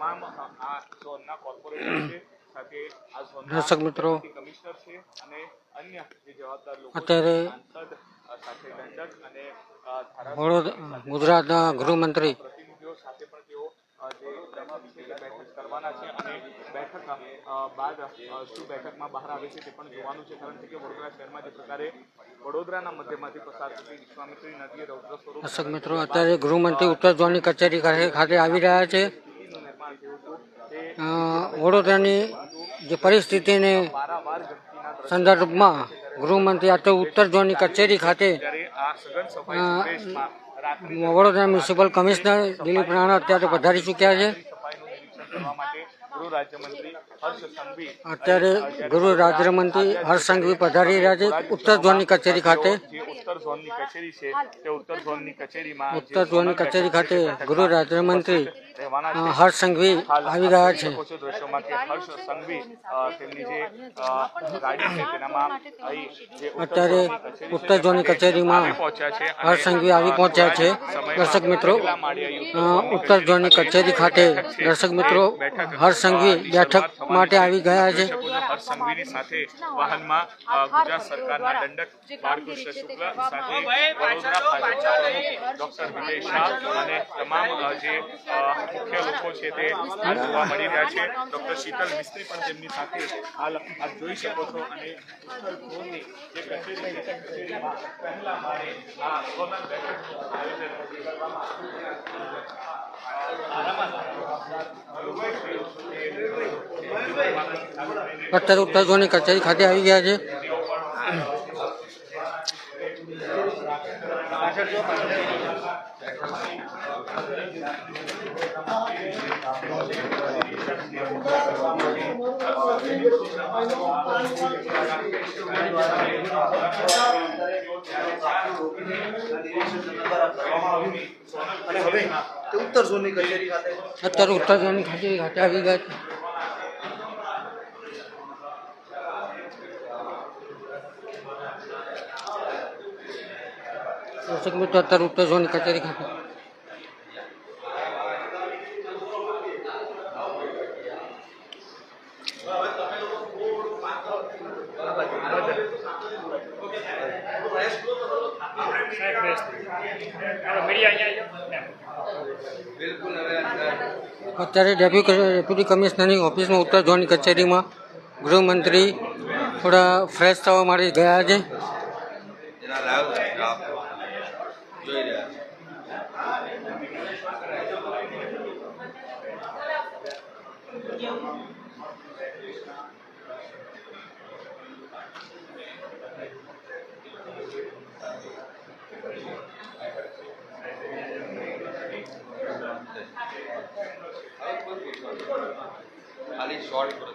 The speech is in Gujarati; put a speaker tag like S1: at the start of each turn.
S1: તમામ આ ઝોનના કોર્પોરેટર છે સાથે આ ઝોનના
S2: દર્શક મિત્રો
S1: કમિશનર છે અને અન્ય જે જવાબદાર લોકો
S2: અત્યારે
S1: સાંસદ અ, સાથે દંડક અને અ, ધારાસભ્ય
S2: વડોદરા ગુજરાતના ગૃહમંત્રી
S1: પ્રતિનિધિઓ સાથે પણ તેઓ અ, જે દબાવ છે તે બેઠક કરવાના છે અને બેઠક અ, બાદ અ, શું બેઠકમાં બહાર આવે છે તે પણ જોવાનું છે કારણ છે કે વડોદરા શહેરમાં જે પ્રકારે વડોદરાના મધ્યમાંથી પસાર થતી વિશ્વામિત્રી નદીએ રૌદ્ર સ્વરૂપ
S2: દર્શક મિત્રો અત્યારે ગૃહમંત્રી ઉત્તર ઝોનની કચેરી ખાતે ખાતે આવી રહ્યા છે. વડોદરાની જે પરિસ્થિતિને સંદર્ભમાં ગૃહમંત્રી આજે ઉત્તર ઝોનની કચેરી ખાતે
S1: આ
S2: વડોદરા મ્યુનિસિપલ કમિશનર દિલીપ રાણા અત્યારે પધારી ચૂક્યા છે. અત્યારે ગૃહ રાજ્યમંત્રી હર્ષ સંઘવી પધારી રહ્યા છે ઉત્તર ઝોનની કચેરી ખાતે.
S1: ઉત્તર ઝોનની કચેરી તે
S2: ખાતે ગૃહ રાજ્યમંત્રી હર્ષ સંઘવી આવી ગયા છે.
S1: શકો છો દ્રશ્યોમાં કે હર્ષ સંઘવી તેમની જે ગાડી છે તેનામાં ઉત્તર
S2: અત્યારે ઉત્તર ઝોનની કચેરીમાં
S1: આવી પહોંચ્યા છે અને,
S2: હર્ષ સંઘવી આવી પહોંચ્યા છે. દર્શક મિત્રો ઉત્તર ઝોનની કચેરી ખાતે દર્શક મિત્રો હર્ષ સંઘવી બેઠક માટે આવી ગયા છે.
S1: હર્ષ સંઘવીની સાથે વાહનમાં ગુજરાત સરકારના દંડક બાળકૃષ્ણ શુક્લ સાથે વડોદરા ડોક્ટર વિજય શાહ અને તમામ જે મુખ્ય લોકો છે તે જોવા મળી રહ્યા છે. ડોક્ટર શીતલ મિસ્ત્રી પણ તેમની સાથે હાલ આપ જોઈ શકો છો અને ઉત્તર ઝોનની જે કચેરી છે કચેરીમાં પહેલા માળે આ સોનલ બેઠકનું આયોજન
S2: અત્યારે ઉત્તર ઝોનની કચેરી ખાતે આવી ગયા છે.
S3: ઉત્તર ઝોનની કચેરી ખાતે
S2: અત્યારે ઉત્તર ઝોનની કચેરી ખાતે આવી ગયા છે દર્શક મિત્રો અત્યારે ઉત્તર ઝોનની કચેરી ખાતે અત્યારે ડેપ્યુટી કમિશનરની ઓફિસમાં ઉત્તર ઝોનની કચેરીમાં ગૃહમંત્રી થોડા ફ્રેશ થવા માટે ગયા છે
S3: એના લાઈવ ડ્રાફ્ટ જોઈ રહ્યા છે ખાલી શોર્ટ પર